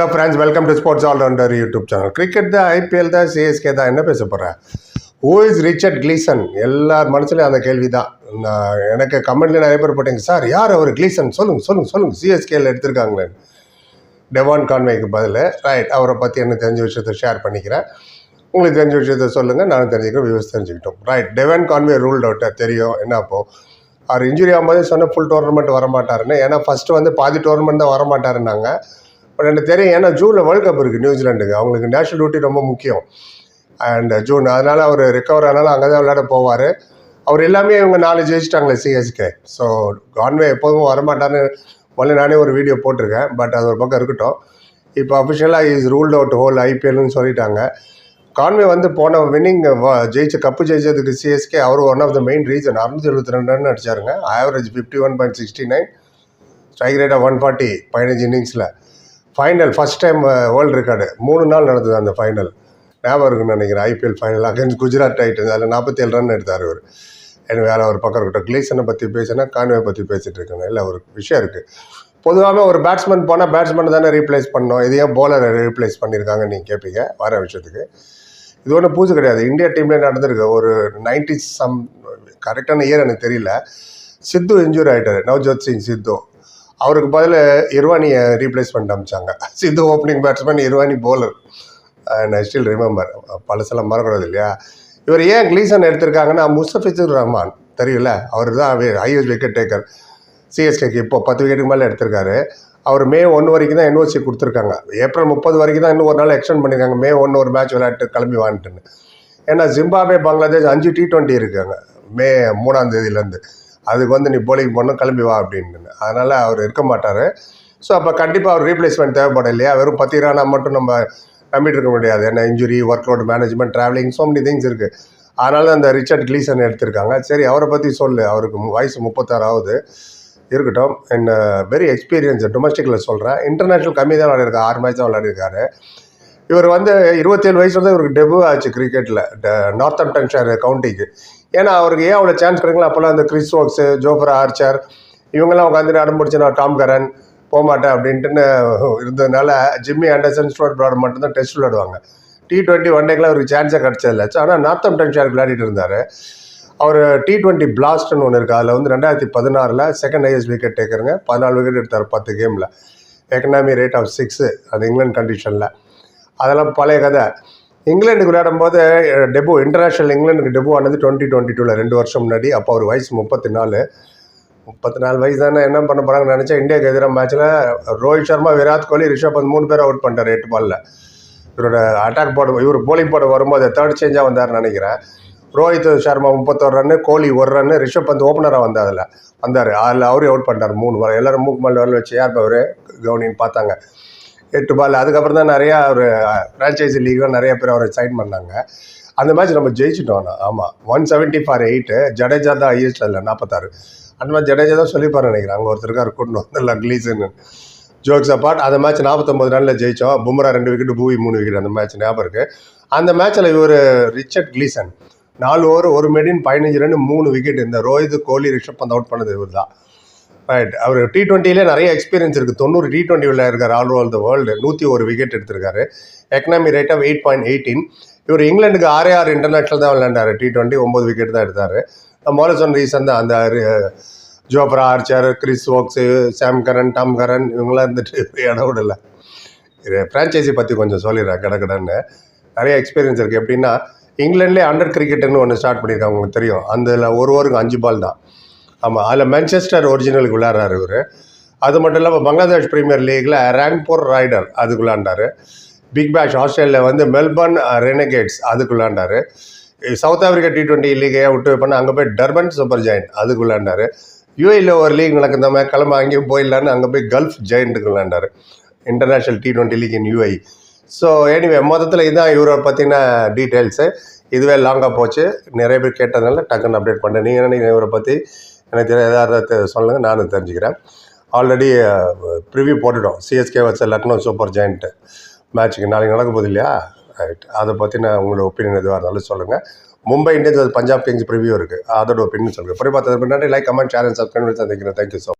Hello friends welcome to sports allrounder YouTube channel cricket தான் IPL தான் CSK தான் என்ன பேச போகிறேன் ஹூ இஸ் ரிச்சர்ட் கிளீசன் எல்லார் மனசுலையும் அந்த கேள்வி தான் நான் எனக்கு கமெண்ட்லேயே நிறைய பேர் போட்டீங்க. சார் யார் அவர்? கிளீசன் சொல்லுங்கள் சொல்லுங்கள் சொல்லுங்கள் சிஎஸ்கேல எடுத்திருக்காங்களே டெவான் கான்வேக்கு பதில். ரைட் அவரை பற்றி என்ன தெரிஞ்ச விஷயத்த ஷேர் பண்ணிக்கிறேன். உங்களுக்கு தெரிஞ்ச விஷயத்த சொல்லுங்கள் நானும் தெரிஞ்சுக்கிறேன் வியூஸ் தெரிஞ்சுக்கிட்டோம். ரைட் டெவான் கான்வே ரூல்ட் அவுட்டாக தெரியும் என்ன அப்போ? அவர் இன்ஜுரி ஆகும்போது சொன்ன ஃபுல் டோர்னமெண்ட் வரமாட்டாருன்னு. ஏன்னா ஃபஸ்ட்டு வந்து பாதி டோர்னமெண்ட் தான் வரமாட்டாருன்னாங்க. இப்போ எனக்கு தெரியும். ஏன்னா ஜூனில் வேர்ல்ட் கப் இருக்குது நியூசிலாண்டுக்கு அவங்களுக்கு நேஷனல் டியூட்டி ரொம்ப முக்கியம். அண்ட் ஜூன் அதனால் அவர் ரெக்கவர் ஆனாலும் அங்கே தான் விளையாட போவார். அவர் எல்லாமே இவங்க நாலு ஜெயிச்சிட்டாங்களே சிஎஸ்கே ஸோ கான்வே எப்போதும் வரமாட்டான்னு முதல்ல நானே ஒரு வீடியோ போட்டிருக்கேன். பட் அது ஒரு பக்கம் இருக்கட்டும். இப்போ அஃபிஷியலாக இஸ் ரூல்ட் அவுட் ஹோல் ஐபிஎல்னு சொல்லிட்டாங்க. கான்வே வந்து போன வின்னிங் ஜெயிச்ச கப்பு ஜெயிச்சதுக்கு CSK our one of the main reason அறுநூத்தி எழுபத்தி ரெண்டு run அடிச்சாருங்க. Average fifty one point sixty nine strike ரேட்டாக ஒன் ஃபார்ட்டி பதினஞ்சு இன்னிங்ஸில் final first time world record மூணு நாள் நடந்தது அந்த ஃபைனல் ஞாபகம் இருக்குன்னு நினைக்கிறேன். IPL final against Gujarat titans அதில் நாற்பத்தேழு ரன் எடுத்தார் அவர் எனக்கு வேறு ஒரு பக்கம் இருக்கட்டும். கிளீசனை பற்றி பேசினா கான்வே பற்றி பேசிகிட்டு இருக்கணும் இல்லை ஒரு விஷயம் இருக்குது பொதுவாகவே ஒரு பேட்ஸ்மேன் போனால் பேட்ஸ்மேன் தானே ரீப்ளேஸ் பண்ணோம் இதையே போலரை ரீப்ளேஸ் பண்ணியிருக்காங்கன்னு நீங்கள் கேட்பீங்க வர விஷயத்துக்கு. இது ஒன்றும் பூஜை கிடையாது. இந்தியா டீம்லேயே நடந்திருக்கு. ஒரு நைன்டி சம் கரெக்டான இயர் எனக்கு தெரியல. சித்து இன்ஜூரி ஆகிட்டார் நவ்ஜோத் சிங் சித்து. அவருக்கு பதில் இர்வானியை ரீப்ளேஸ் பண்ணிட்டு அமிச்சாங்க. சித்து ஓப்பனிங் பேட்ஸ்மேன் இர்வானி போலர் ஐ ஸ்டில் ரிமெம்பர் பழசெல்லாம் மறக்கிறது இல்லையா? இவர் ஏன் கிளீசன் எடுத்திருக்காங்கன்னா முஸ்தபிசுர் ரஹ்மான். தெரியல அவர் தான் ஹையஸ்ட் விக்கெட் டேக்கர் சிஎஸ்கேக்கு இப்போ பத்து விக்கெட்டுக்கு மேலே எடுத்திருக்காரு. அவர் மே ஒன்று வரைக்கும் தான் என்ஓசி கொடுத்துருக்காங்க. ஏப்ரல் முப்பது வரைக்கும் தான் இன்னும் ஒரு நாள் எக்ஸ்டெண்ட் பண்ணியிருக்காங்க மே ஒன்று ஒரு மேட்ச் விளையாட்டு கிளம்பி வான்ட்டுன்னு. ஏன்னா ஜிம்பாபே பங்களாதேஷ் அஞ்சு டி டுவெண்ட்டி இருக்காங்க. மே மூணாம் தேதியிலேருந்து. அதுக்கு வந்து நீ போலிங் போடணும் கிளம்பி வா அப்படின்னு அதனால் அவர் இருக்க மாட்டார். ஸோ அப்போ கண்டிப்பாக அவர் ரீப்ளேஸ்மெண்ட் தேவைப்படும் இல்லையா? வெறும் பத்து ரானா மட்டும் நம்ம நம்பிட்டு இருக்க முடியாது. ஏன்னா injury work load management travelling so many things இருக்குது அதனால அந்த ரிச்சர்ட் கிளீசன் எடுத்திருக்காங்க. சரி அவரை பற்றி சொல்லு. அவருக்கு வயசு முப்பத்தாறு ஆகுது. இருக்கட்டும். என்ன வெரி எக்ஸ்பீரியன்ஸ் டொமஸ்டிக்கில் சொல்கிறேன் இன்டர்நேஷ்னல் கம்மி தான் விளையாடிருக்காரு. ஆறு மேட்ச் தான் விளையாடிருக்காரு. இவர் வந்து இருபத்தேழு வயசுல தான் இவருக்கு டெபு ஆச்சு கிரிக்கெட்டில் நார்த் அம்டன்ஷர் கவுண்டிக்கு ஏன்னா அவருக்கு ஏன் அவ்வளோ சான்ஸ் கிடைக்கல? அப்போல்லாம் அந்த கிறிஸ் ஓக்ஸு ஜோஃபர் ஆர்ச்சர் இவங்கெல்லாம் உட்காந்து நடம் பிடிச்சி நான் டாம் கரன் போக மாட்டேன் அப்படின்ட்டுன்னு இருந்ததுனால ஜிம்மி ஆண்டர்சன் ஸ்டோர் ப்ராட் மட்டும்தான் டெஸ்ட் விளையாடுவாங்க டி டுவெண்ட்டி ஒன் டேக்கெலாம் அவருக்கு சான்ஸே கிடச்சதில்ல. ஆனால் நார்த் அம்டன்ஷர் விளையாடிட்டு இருந்தார். அவர் டி டுவெண்ட்டி பிளாஸ்ட்னு ஒன்று இருக்குது அதில் வந்து ரெண்டாயிரத்தி பதினாறில் செகண்ட் ஹையஸ்ட் விக்கெட் டேக்கருங்க பதினாலு விக்கெட் எடுத்தார் பத்து கேமில் எக்கனாமி ரேட் ஆஃப் சிக்ஸு அது இங்கிலாந்து கண்டிஷனில் அதெல்லாம் பழைய கதை. இங்கிலாண்டுக்கு விளையாடும் போது டெபு இன்டர்நேஷ்னல் இங்கிலாண்டுக்கு டெபு ஆனது டுவெண்ட்டி டுவெண்ட்டி டூவில் ரெண்டு வருஷம் முன்னாடி. அப்போ அவர் வயசு முப்பத்தி நாலு முப்பத்தி நாலு வயசு தானே என்ன பண்ண போகிறாங்கன்னு நினச்சா இந்தியாவுக்கு எதிராக மேட்ச்சில் ரோஹித் சர்மா விராட் கோலி ரிஷப் பந்த் மூணு பேர் அவுட் பண்ணிட்டார் எட்டு பாலில் இவரோட அட்டாக் போட இவர் போலிங் போட வரும்போது தேர்ட் சேஞ்சாக வந்தார்னு நினைக்கிறேன். ரோஹித் சர்மா முப்பத்தோரு ரன்னு கோலி ஒரு ரன்னு ரிஷப் பந்த் ஓப்பனராக வந்தார் அதில். வந்தார். அதில் அவரே அவுட் பண்ணிட்டார் மூணு பால் எல்லோரும் மூக்கு மேலே வரல வச்சு யார் அவர் கவுனின்னு பார்த்தாங்க. எட்டு பால் அதுக்கப்புறம் தான் நிறையா ஒரு ஃப்ரான்ச்சைசி லீக்லாம் நிறைய பேர் அவரை சைன் பண்ணாங்க. அந்த மேட்ச் நம்ம ஜெயிச்சிட்டோம் ஆனால் ஆமாம் one seventy four eight Jadeja தான் ஹையஸ்ட் இல்லை நாற்பத்தாறு அந்த மாதிரி ஜடேஜா தான் சொல்லிப்பாரு நினைக்கிறேன். அங்கே ஒருத்தருக்கா கூட்டணும் வந்துடலாம் கிளீஸ்ன்னு ஜோக்ஸ் அப்பாட் அந்த மேட்ச் நாற்பத்தொம்பது ரனில் ஜெயித்தோம் பும்ரா ரெண்டு விக்கெட் பூவி மூணு விக்கெட் அந்த மேட்ச் ஞாபகம் இருக்குது அந்த மேட்ச்சில் இவர் ரிச்சர்ட் கிளீசன். நாலு ஓவர் ஒரு மெடின் பதினஞ்சு ரன் மூணு விக்கெட் இந்த ரோஹித் கோலி ரிஷப் பந்த் அவுட் பண்ணது இவர் தான் ரைட் அவர் டி டுவெண்ட்டிலே நிறைய எக்ஸ்பீரியன்ஸ் இருக்குது தொண்ணூறு டி டுவெண்ட்டி விளையாடுறாரு ஆல் ஓவர் த வேர்ல்டு நூற்றி ஒரு விக்கெட் எடுத்திருக்காரு. Economy rate of eight point eighteen இவர் இங்கிலாந்துக்கு ஆறே ஆறு இன்டர்நேஷனல் தான் விளையாண்டாரு. டி டுவெண்ட்டி ஒம்பது விக்கெட் தான் எடுத்தார். நான் ரீசன் தான். அந்த Jofra Archer Chris Woakes Sam Curran Tom Curran இவங்களாம் இருந்துட்டு இடம் விடல. இது ஃப்ரான்ச்சைசி பற்றி கொஞ்சம் சொல்லிடுறேன் கடகடன்னு நிறைய எக்ஸ்பீரியன்ஸ் இருக்குது எப்படின்னா இங்கிலாண்ட்லேயே அண்டர் கிரிக்கெட்டுன்னு ஒன்று ஸ்டார்ட் பண்ணியிருக்காங்க உங்களுக்கு தெரியும். அதில் ஒரு ஓவருக்கு அஞ்சு பால் தான். ஆமாம் அதில் மேன்செஸ்டர் ஒரிஜினலுக்கு விளையாடுறாரு இவர். அது மட்டும் இல்லாமல் பங்களாதேஷ் பிரீமியர் லீக்கில் ரேங்பூர் ரைடர் அதுக்கு விளாண்டாரு பிக் பேஷ் ஆஸ்திரேலியா வந்து மெல்பர்ன் ரெனகேட்ஸ் அதுக்கு விளாண்டாரு சவுத் ஆப்பிரிக்கா டி டுவெண்ட்டி லீகையாக விட்டு பண்ண அங்கே போய் டர்பன் சூப்பர் ஜெயின் அதுக்கு விளாண்டாரு யூஏயில் ஒரு லீக் நடக்குது கிளம்ப அங்கேயும் போயிடலான்னு அங்கே போய் கல்ஃப் ஜெயின்ட்டுக்கு விளாண்டார் international T twenty league in UAE so anyway மொத்தத்தில் இதுதான் இவரை பற்றின டீட்டெயில்ஸு இதுவே லாங்காக போச்சு. நிறைய பேர் கேட்டதுனால டக்குன்னு அப்டேட் பண்ணேன் நீங்கள் என்ன நீங்கள் இவரை பற்றி எனக்கு தெரியாது எதாவது சொல்லுங்கள் நானும் தெரிஞ்சுக்கிறேன். ஆல்ரெடி ப்ரிவியூ போட்டுட்டோம். சிஎஸ்கே வச்ச லக்னோ சூப்பர் ஜெயின்ட்டு மேட்ச்சுக்கு நாளைக்கு நடக்க போகுது இல்லையா? ரைட் அதை பற்றின உங்களோட ஒப்பீனியன் எதுவாக இருந்தாலும் சொல்லுங்கள் Mumbai Indians Punjab Kings preview இருக்குது அதோட ஒப்பீனியன் சொல்லுங்கள் அப்புறம் பார்த்தது பின்னாடி like comment share and subscribe சந்திக்கிறேன் தேங்க்யூ ஸோ